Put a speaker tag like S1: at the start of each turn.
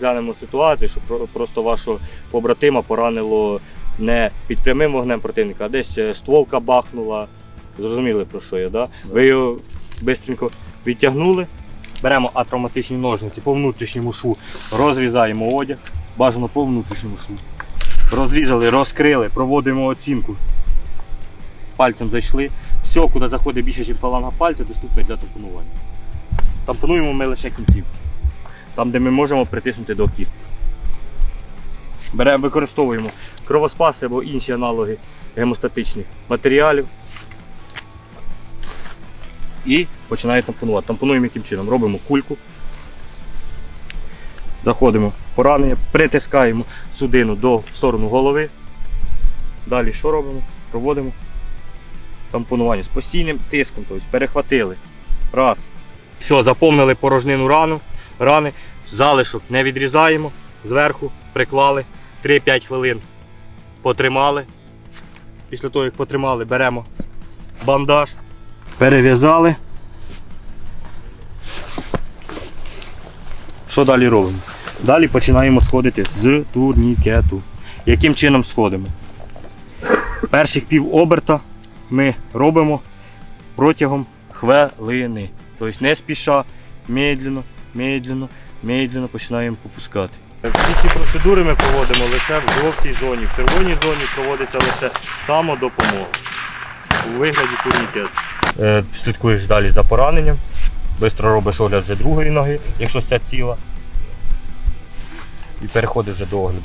S1: Глянемо ситуацію, що просто вашого побратима поранило не під прямим вогнем противника, а десь е, стволка бахнула. Зрозуміли про що я, да? Ви його швидко відтягнули, беремо атравматичні ножниці по внутрішньому шу, розрізаємо одяг, бажано по внутрішньому шу. Розрізали, розкрили, проводимо оцінку. Пальцем зайшли. Все, куди заходить більше, ніж фаланга пальця, доступне для тампонування. Тампонуємо ми лише кінців. Там, де ми можемо притиснути до кістки. Беремо, використовуємо кровоспаси або інші аналоги гемостатичних матеріалів. І починаємо тампонувати. Тампонуємо яким чином? Робимо кульку. Заходимо в поранення, притискаємо судину до сторону голови. Далі що робимо? Проводимо тампонування з постійним тиском, тобто перехватили. Раз. Все, заповнили порожнину рану, рани, залишок не відрізаємо, зверху приклали 3-5 хвилин. Потримали. Після того, як потримали, беремо бандаж, перев'язали. Що далі робимо? Далі починаємо сходити з турнікету. Яким чином сходимо? Перших пів оберта ми робимо протягом хвилини. Тобто не спіша, медленно, медленно, медленно починаємо попускати. Всі ці процедури ми проводимо лише в жовтій зоні. В червоній зоні проводиться лише самодопомога у вигляді турнікету. Е, слідкуєш далі за пораненням. швидко робиш огляд вже другої ноги, якщо ця ціла. І переходиш вже до огляду.